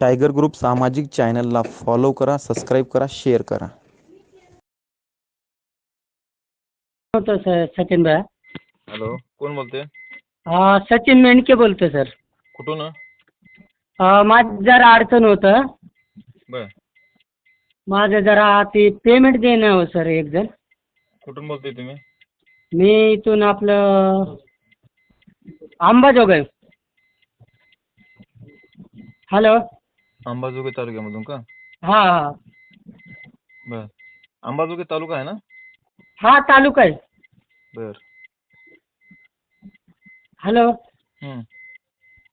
Tiger group सामाजिक चॅनलला follow करा सबस्क्राईब करा शेअर करा. होतो सर सचिन भैया. हॅलो कोण बोलते हा, सचिन मेंढके बोलतो सर. कुठून हा, माझं जरा अडचण होतं. बर. माझं जरा ते पेमेंट देणं हो सर एक जण. कुठून बोलते तुम्ही? मी इथून आपलं अंबाजोगाई. हॅलो. अंबाजोगाई तालुक्यामधून का? हा हा. बर. अंबाजोगाई तालुका आहे ना? हा तालुका आहे. बर. हॅलो.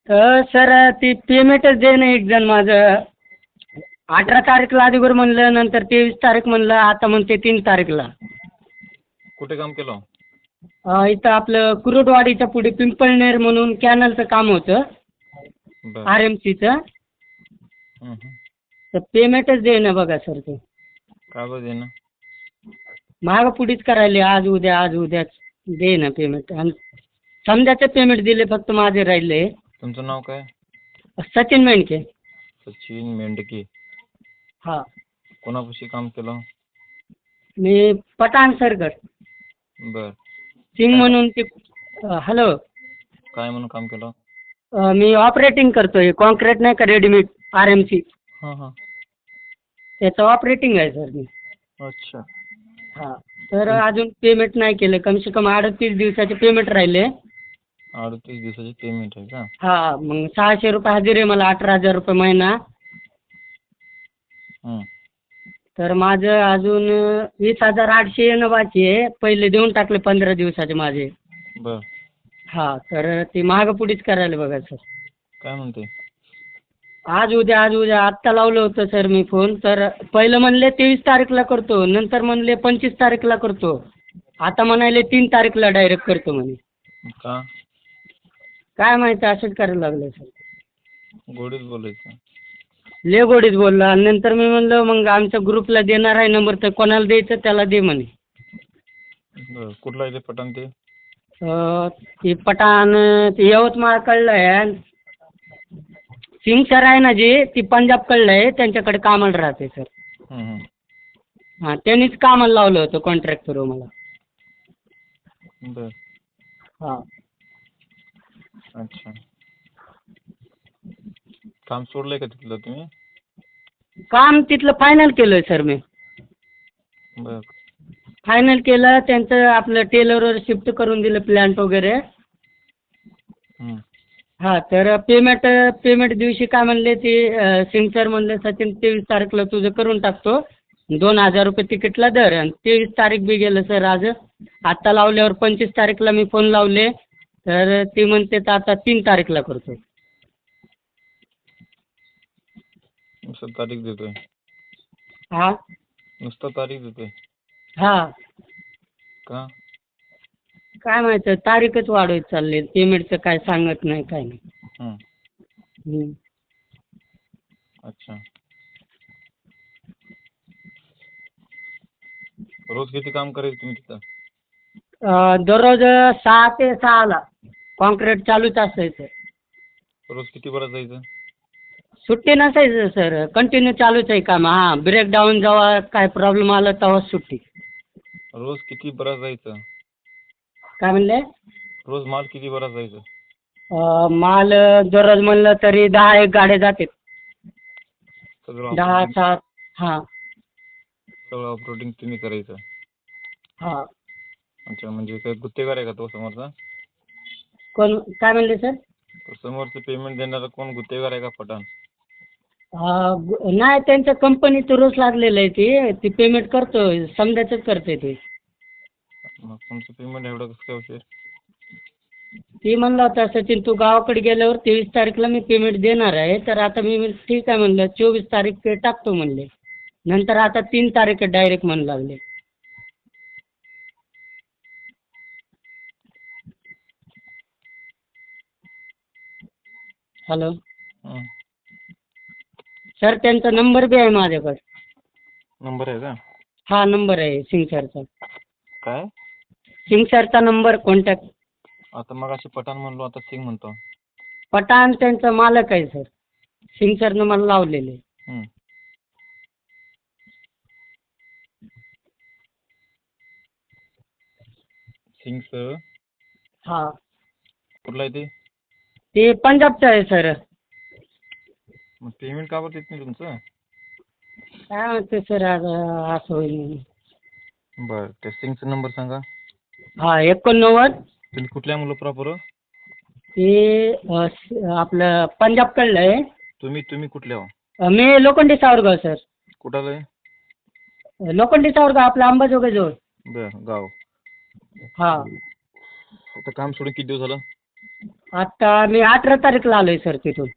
तर सर ती पेमेंटच देणं एक जण माझं. अठरा तारीखला अगोदर म्हणलं नंतर तेवीस तारीख म्हणलं आता म्हणते तीन तारीखला. कुठे काम केलं? अं, इथं आपलं कुरुडवाडीच्या पुढे पिंपळनेर म्हणून कॅनलचं काम होतं. आर एम सीचं. तर पेमेंटच देणं बघा सर ते. काय बरं मागं पुढेच करायले आज उद्या आज उद्याच दे ना पेमेंट आणि समजाचे पेमेंट दिले फक्त माझे राहिले. तुमचं नाव काय? सचिन मेंढके. सचिन मेंढके. हा. कोणापाशी काम केलं? मी पठाण सरकर बर. सिंग म्हणून ते हॅलो. काय म्हणून काम केलं? मी ऑपरेटिंग करतोय. कॉन्क्रीट नाही का रेडीमेड आर एम सी हां हां. त्याचं ऑपरेटिंग आहे सर मी. अच्छा. हा. तर अजून पेमेंट नाही केलं. कमसे कम अडतीस दिवसाचे पेमेंट राहिले. अडतीस दिवसाची पेमेंट आहे का? हा मग सहाशे रुपये हजेरी आहे मला अठरा हजार रुपये महिना. हं. तर माझं अजून वीस हजार आठशे येणं बाकी आहे. पहिले देऊन टाकले पंधरा दिवसाचे माझे. बर. हा तर ते मागं पुढेच करायला बघा सर. काय म्हणते आज उद्या आज उद्या आत्ता लावलं होतं सर मी फोन तर पहिलं म्हणले तेवीस तारीखला करतो नंतर म्हणले पंचवीस तारीखला करतो. आता म्हणाले तीन तारीखला डायरेक्ट करतो म्हणे. का? काय माहिती असंच करायला लागलं सर. गोडीत बोलायचं. लय गोडीत बोलला. आणि नंतर मी म्हणलं मग आमच्या ग्रुपला देणार आहे नंबर तर कोणाला द्यायचं त्याला दे म्हणे. बर कुठला आहे ते? ते पठाण ते यवतमाळकडलं आहे सिंग सर आहे ना जे ती पंजाबकडलं आहे त्यांच्याकडे कामाला राहते सर. हं, हं. हां त्यांनीच कामाला लावलं होतं कॉन्ट्रॅक्ट थ्रू मला. बर. हां. अच्छा. काम सोडलंय का तिथलं तुम्ही? काम तिथलं फायनल केलं आहे सर मी. बर. फायनल केलं त्यांचं आपलं टेलरवर शिफ्ट करून दिलं प्लॅन्ट वगैरे. हं. हां तर पेमेंट पेमेंट दिवशी काय म्हणले ते अं, सिंग सर म्हणले सचिन तेवीस तारीखला तुझं करून टाकतो. दोन हजार रुपये तिकीटला दर. आणि तेवीस तारीख बी गेलं सर आज. आत्ता लावल्यावर पंचवीस तारीखला मी फोन लावले. तर ते म्हणते तर आता तीन तारीखला करतो. नुसतं तारीख देतोय. हां. नुसतं तारीख देतोय. हां. का? काय माहिती तारीखच वाढवत चालले. पेमेंटचं काय सांगत नाही काय नाही. हं. हम्म. अच्छा. रोज किती काम करायचं तुम्ही तिथं? अं, दररोज सहा ते सहाला. कॉन्क्रीट चालूच असायचं. रोज किती बरं जायचं? सुट्टी नसायचं सर. कंटिन्यू चालूच आहे काम. हां ब्रेकडाऊन जेव्हा काय प्रॉब्लेम आला तेव्हाच सुट्टी. रोज किती बरं जायचं? काय म्हणले? रोज माल किती बरं जायचं? अं, माल दररोज म्हणलं तरी दहा एक गाड्या जाते सगळं दहा सात हां. सगळं ऑपरेटिंग तुम्ही करायचं. हां. अच्छा म्हणजे काय गुत्तेगार आहे का तो समोरचा? कोण काय म्हणले सर? तो समोरचं पेमेंट देणारा कोण गुत्तेगार आहे का पठाण? गु- नाही त्यांच्या कंपनीचं रोज लागलेलं आहे ते. ते पेमेंट करतो समजायचंच करते ते. मग तुमचं पेमेंट एवढं कसं काय उशीर ती म्हणला होता सचिन तू गावाकडे गेल्यावर तेवीस तारीखला मी पेमेंट देणार आहे. तर आता मी ठीक आहे म्हणलं चोवीस तारीख ते टाकतो म्हणले. नंतर आता तीन तारीख डायरेक्ट म्हणू लागले. हॅलो हं. सर त्यांचा नंबर बी आहे माझ्याकडे. नंबर आहे का? हा नंबर आहे सिंग सरचा काय? सिंग सरचा नंबर कॉन्टॅक्ट आता मग अशी पठाण म्हणलो आता सिंग म्हणतो. पठाण त्यांचा मालक आहे सर सिंग सरनं मला लावलेले. हं. सिंग सर हा. कुठला आहे ते? ते पंजाबचं आहे सर मग पेमेंट का बरं देत नाही तुमचं? काय म्हणते सर असं होईल म्हणून. बरं ते सिंगचा नंबर सांगा. हा एकोणनव्वद. तुम्ही कुठल्या मुलं प्रॉपर ते अ, स- आपलं पंजाबकडलं आहे. तुम्ही तुम्ही कुठल्या हो? अ, मी लोखंडी सावरगाव सर. कुठाला आहे? लोखंडी सावरगाव आपलं अंबाजोगाईजवळ बरं गाव. हा. आता काम सोडून किती दिवस झालं? आता मी अठरा तारीखला आलोय सर तिथून.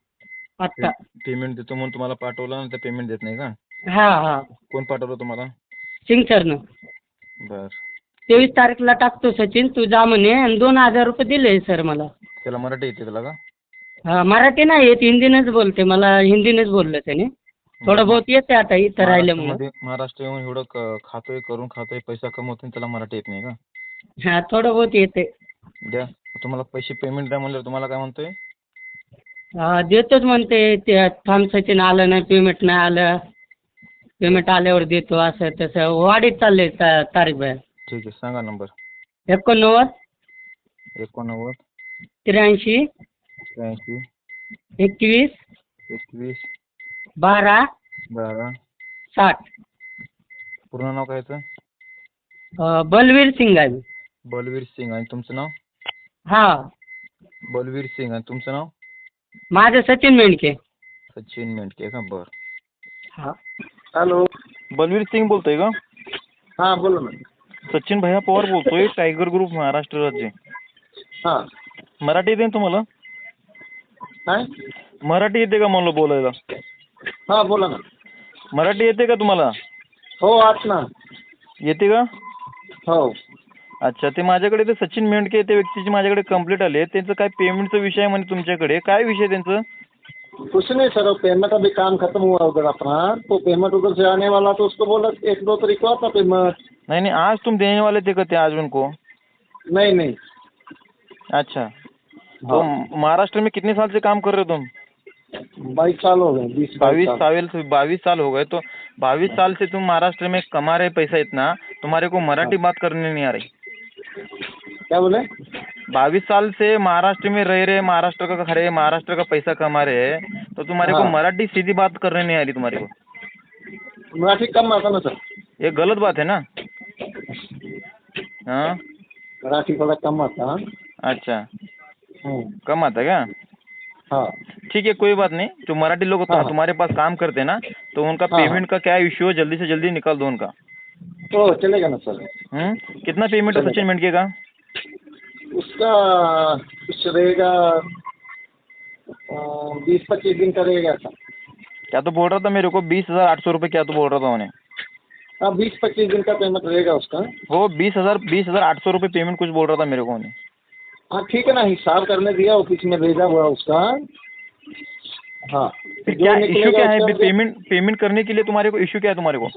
आत्ता पेमेंट देतो म्हणून तुम्हाला पाठवलं आणि पेमेंट देत नाही का? हा हा. कोण पाठवलं तुम्हाला? सिंग सरनं बरं. तेवीस तारीखला टाकतो सचिन तू जा म्हणे आणि दोन हजार रुपये दिले सर मला. त्याला मराठी येते त्याला का? हा मराठी नाही येत हिंदीनंच बोलते मला हिंदीनंच बोललं त्याने. थोडं बहुत येते आता इथं राहिल्यामुळे. महाराष्ट्रामध्ये- महाराष्ट्र येऊन एवढं क- खातोय करून खातोय पैसा कमवतोय आणि त्याला मराठी येत नाही का? हा थोडं बहुत येते. द्या. तुम्हाला पैसे पेमेंट द्या म्हणल्यावर तुम्हाला काय म्हणतोय? देतोच म्हणते ते थांब सचिन आलं नाही पेमेंट नाही आलं. पेमेंट आल्यावर देतो असं तसं. वाढीत ता- तारीख बाहेर. ठीक आहे सांगा नंबर एकोणनव्वद. एकोणनव्वद. त्र्याऐंशी. त्र्याऐंशी. एकवीस. एकवीस. बारा. बारा. साठ. पूर्ण नाव काय याचं? बलवीर सिंग आहे. बलवीर सिंग. आणि तुमचं नाव? हा. बलवीर सिंग. आणि तुमचं नाव? माझं सचिन मेंढके. सचिन मेंढके का? बरं. हा. हॅलो. बलवीर सिंग बोलतोय का? हां बोला ना. सचिन भैया पवार बोलतोय टायगर ग्रुप महाराष्ट्र राज्य. हां. मराठी येते ना तुम्हाला? काय? मराठी येते का म्हणलं बोलायला? हां बोला ना. मराठी येते का तुम्हाला? हो आत ना. येते का? हो. अच्छा ते माझ्याकडे ते सचिन मेंढके त्या व्यक्तीची माझ्याकडे कंप्लेंट आली आहे. त्यांचं काय पेमेंटचा विषय आहे म्हणे तुमच्याकडे? काय विषय त्यांचं? कुछ नहीं सर पेमेंट अभी काम खत्म हुआ उधर अपना. तो पेमेंट उधर से आने वाला तो उसको बोला एक दो तारीख को आता पेमेंट नहीं नहीं आज तुम देने वाले थे कहते आज उनको? नहीं नहीं. अच्छा तो महाराष्ट्र में कितने साल से काम कर रहे हो तुम? बाईस साल हो गए बीस बाईस साल. साल बाईस साल हो गए तो बाईस साल से तुम महाराष्ट्र में कमा रहे पैसा इतना तुम्हारे को मराठी बात करने नहीं आ रही। क्या बोले? बाईस साल से महाराष्ट्र में रह रहे महाराष्ट्र का खा रहे महाराष्ट्र का पैसा कमा रहे हैं तो तुम्हारे हाँ। को हाँ। मराठी सीधी बात करने नहीं आ रही तुम्हारे को? मराठी कम आता ना सर। ये गलत बात है ना? हाँ। मराठी थोड़ा कम आता हाँ। अच्छा। हम्म, कम आता क्या? हाँ। ठीक है कोई बात नहीं। जो मराठी लोग हाँ। तुम्हारे पास काम करते हैं ना तो उनका हाँ, पेमेंट का क्या इश्यू है? जल्दी से जल्दी निकाल दो उनका। तो चलेगा ना सर। हम्म? कितना पेमेंट है सचिन मेंढके का? उसका कुछ रहेगा बीस पच्चीस दिन का रहेगा सर। क्या तो बोल रहा था मेरे को बीस हज़ार आठ सौ रुपये क्या तो बोल रहा था उन्हें? हाँ बीस पच्चीस दिन का पेमेंट रहेगा उसका। वो बीस हज़ार बीस हज़ार आठ सौ रुपये पेमेंट कुछ बोल रहा था मेरे को उन्हें। हाँ ठीक है ना हिसाब करने दिया ऑफ़िस में भेजा हुआ उसका। हाँ फिर क्या इश्यू क्या है? पेमेंट पेमेंट करने के लिए तुम्हारे को इश्यू क्या है तुम्हारे को?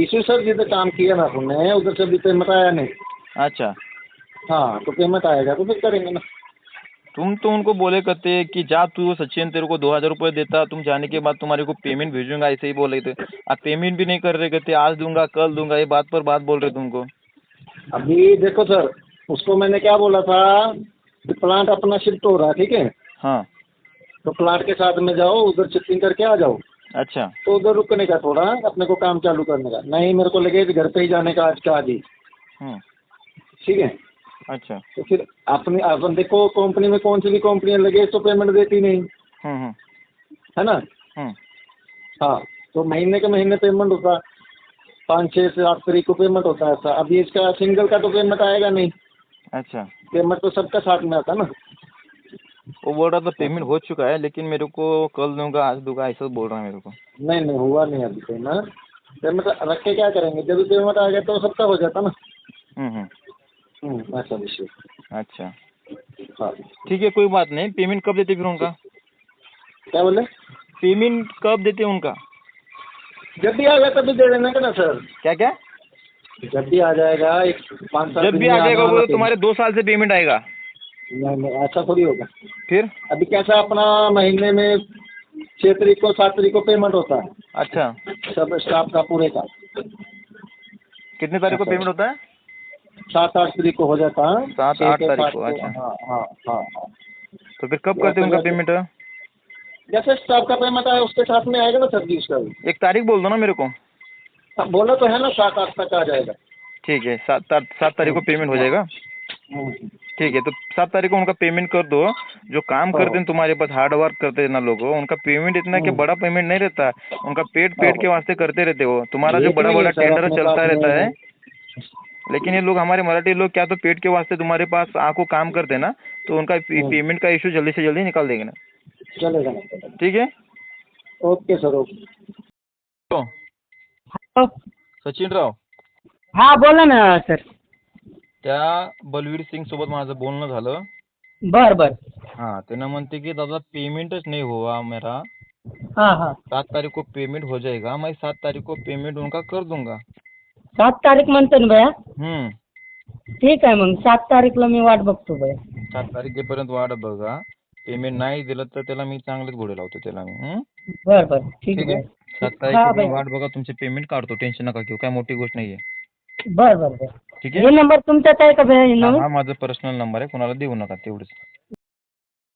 इशू सर जिधर काम किया ना आपने उधर से अभी पेमेंट आया नहीं। अच्छा। हाँ तो पेमेंट आएगा तो फिर करेंगे ना। तुम तो उनको बोले करते कि जा तू सचिन तेरे को दो हज़ार रुपये देता तुम जाने के बाद तुम्हारे को पेमेंट भेजूँगा ऐसे ही बोल थे। आप पेमेंट भी नहीं कर रहे कहते आज दूँगा कल दूँगा ये बात पर बात बोल रहे तुमको। अभी देखो सर उसको मैंने क्या बोला था कि प्लांट अपना शिफ्ट हो रहा है ठीक है? हाँ। तो प्लांट के साथ में जाओ उधर शिफ्टिंग करके आ जाओ। अच्छा। तो उधर रुकने का थोड़ा अपने को काम चालू करने का। नहीं मेरे को लगे घर पे ही जाने का आज का आज ही। हम्म। ठीक है? अच्छा। तो फिर अपने अपन देखो कंपनी में कौन सी भी कंपनी लगे तो पेमेंट देती नहीं। हम्म हम्म। है ना? हाँ तो महीने के महीने पेमेंट होता। पाँच छः से आठ तारीख को पेमेंट होता है ऐसा। अभी इसका सिंगल का तो पेमेंट आएगा नहीं। अच्छा। पेमेंट तो सबका साथ में आता ना। वो बोल रहा था पेमेंट हो चुका है लेकिन मेरे को कल दूँगा आज दूँगा ऐसा बोल रहा है मेरे को। नहीं नहीं हुआ नहीं अभी पेमेंट पेमेंट रख के क्या करेंगे? जब पेमेंट आ गया तो सबका हो जाता ना। हम्म हम्म। हम्म, ऐसा विषय अच्छा। हाँ। ठीक है कोई बात नहीं। पेमेंट कब देते फिर उनका? क्या बोले? पेमेंट कब देते उनका? जब भी आ गया तभी दे देना का ना सर क्या क्या? जब भी आ जाएगा एक पाँच साल जब भी आ जाएगा वो तुम्हारे दो साल से पेमेंट आएगा। नहीं नहीं ऐसा थोड़ी होगा। फिर? अभी कैसा अपना महीने में छः तारीख को सात तारीख को पेमेंट होता है। अच्छा। सब स्टाफ का पूरे का। कितनी तारीख को पेमेंट होता है? सात आठ तारीख को हो जाता है। सात, आठ तारीख को, अच्छा। हाँ हाँ हाँ तो फिर कब करते हैं उनका पेमेंट जैसे स्टाफ का पेमेंट आया उसके साथ में आएगा ना सर जी उसका भी? एक तारीख बोल दो ना मेरे को। बोला तो है ना सात आठ तक आ जाएगा। ठीक है सात सात तारीख को पेमेंट हो जाएगा। ठीक है तो सात तारीख को उनका पेमेंट कर दो। जो काम करते हैं तुम्हारे पास हार्ड वर्क करते हैं ना लोग उनका पेमेंट इतना कि बड़ा पेमेंट नहीं रहता। उनका पेट पेट के वास्ते करते रहते हो। तुम्हारा जो बड़ा बड़ा टेंडर चलता रहता है। लेकिन ये लोग हमारे मराठी लोग क्या तो पेट के वास्ते तुम्हारे पास आको काम करते हैं ना तो उनका पेमेंट का इशू जल्दी से जल्दी निकाल देंगे ना। चलेगा। ठीक है? Okay sir okay. तो सचिन राव। हा बोला ना सर। त्या बलवीर सिंग सोबत माझं बोलणं झालं. बर बर. हाँ त्यांना म्हणते की दादा पेमेंटच नहीं हुआ मेरा. हाँ हाँ. सात तारीख को पेमेंट हो जाएगा मैं सात तारीख को पेमेंट उनका कर दूंगा. सात तारीख म्हणतो ना भैया? हम्म. ठीक आहे मग सात तारीखला मी वाट बघतो भैया. सात तारखेपर्यंत वाट बघा. पेमेंट नाही दिलं तर त्याला मी चांगलेच घोडे लावतो त्याला मी हं? बर बर. ठीक ठीक आहे? आहे सात हा तारखेपर्यंत भैया वाट बघा तुमचे पेमेंट काढतो टेन्शन नका घेऊ काय मोठी गोष्ट नाहीये. बर बर बर. ठीक हे आहे नंबर तुमचाच आहे का हे हा हा माझा पर्सनल नंबर आहे. कोणाला देऊ नका तेवढंच.